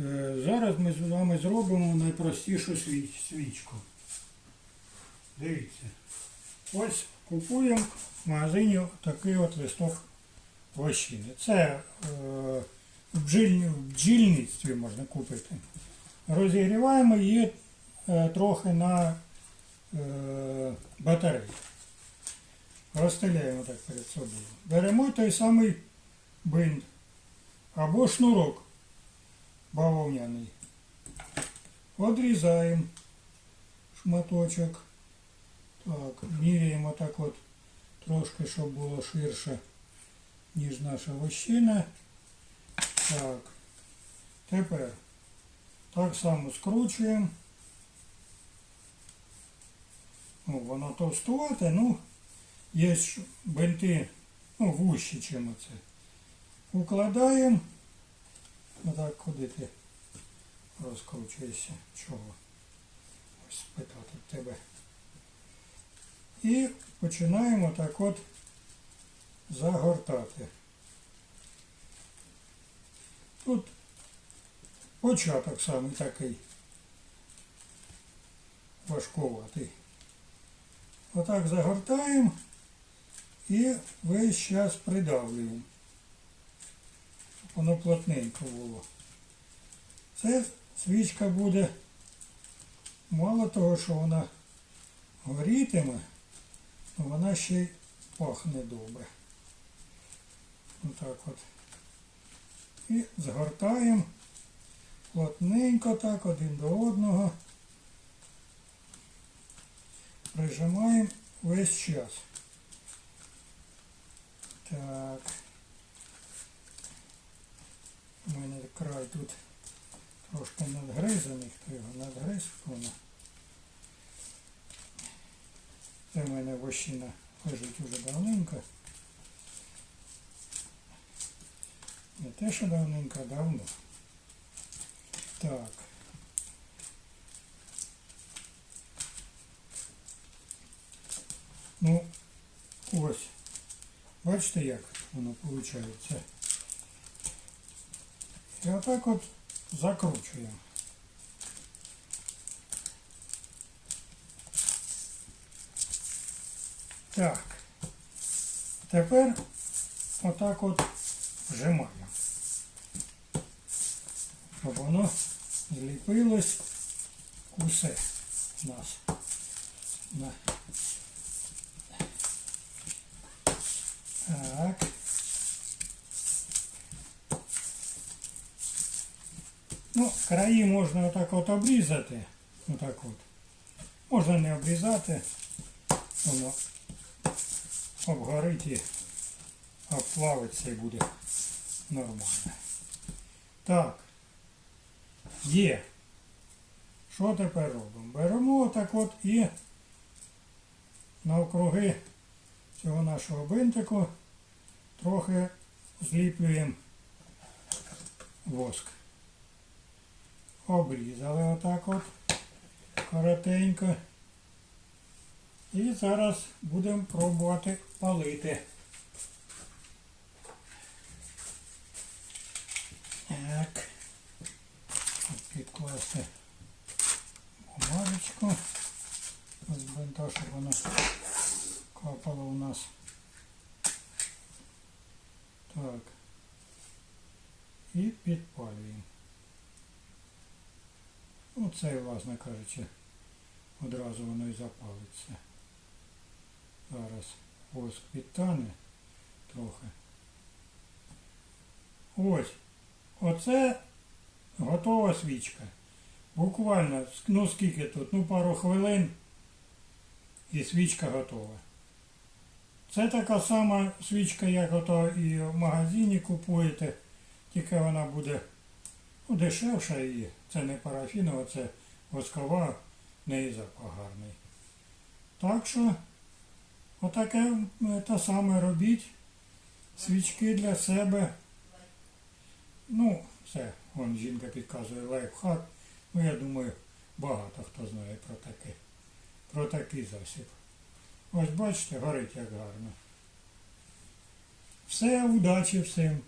Е, Зараз ми з вами зробимо найпростішу свіч, свічку. Дивіться. Ось купуємо в магазині такий от листок вощини. Це е, в, бджіль, в бджільництві можна купити. Розігріваємо її е, трохи на батареї. Розстеляємо так перед собою. Беремо той самий бинт або шнурок бавовняний. Одрізаємо шматочок. Так, міряємо так от трошки, щоб було ширше, ніж наша вощина. Так. Тепер так само скручуємо. Ну, воно товстувате, ну, є бинти, ну, вущі, чим це. Укладаємо. Отак куди ти розкручуєшся. Чого? Ось спитати тебе. І починаємо так от загортати. Тут початок саме такий важкуватий. Отак загортаємо і весь час придавлюємо. Воно плотненько було. Це свічка буде мало того, що вона горітиме, вона ще й пахне добре. Отак от. І згортаємо плотненько так один до одного. Прижимаємо весь час. Так. У мене край тут трошки надгризаний, хто його надгриз, воно. Це в мене вощина лежить уже давненько. Не те, що давненько, давно. Так. Ну, ось. Бачите, як воно виходить. І отак от закручуємо. Так. Тепер отак от вжимаємо. Щоб воно зліпилось усе у нас. Так. Ну, краї можна отак от обрізати. Отак от. Можна не обрізати. Воно обгорить і обплавиться і буде нормально. Так. Є. Що тепер робимо? Беремо отак от і навкруги цього нашого бинтику трохи зліплюємо воск. Обрізали отак от коротенько. І зараз будемо пробувати палити. Так. Підкласти бумажечку. З бинта, щоб воно капало у нас. Так. І підпалюємо. Ну, це, власне кажучи, одразу воно і запалиться. Зараз воск підтане трохи. Ось. Оце готова свічка. Буквально, ну скільки тут, ну пару хвилин і свічка готова. Це така сама свічка, як ото і в магазині купуєте, тільки вона буде дешевша і це не парафінова, це воскова, в неї запах гарний. Так що отаке е, те саме робіть. Свічки для себе. Ну, все, вон жінка підказує лайфхак. Ну, я думаю, багато хто знає про таке. Про такий засіб. Ось бачите, горить як гарно. Все, удачі всім.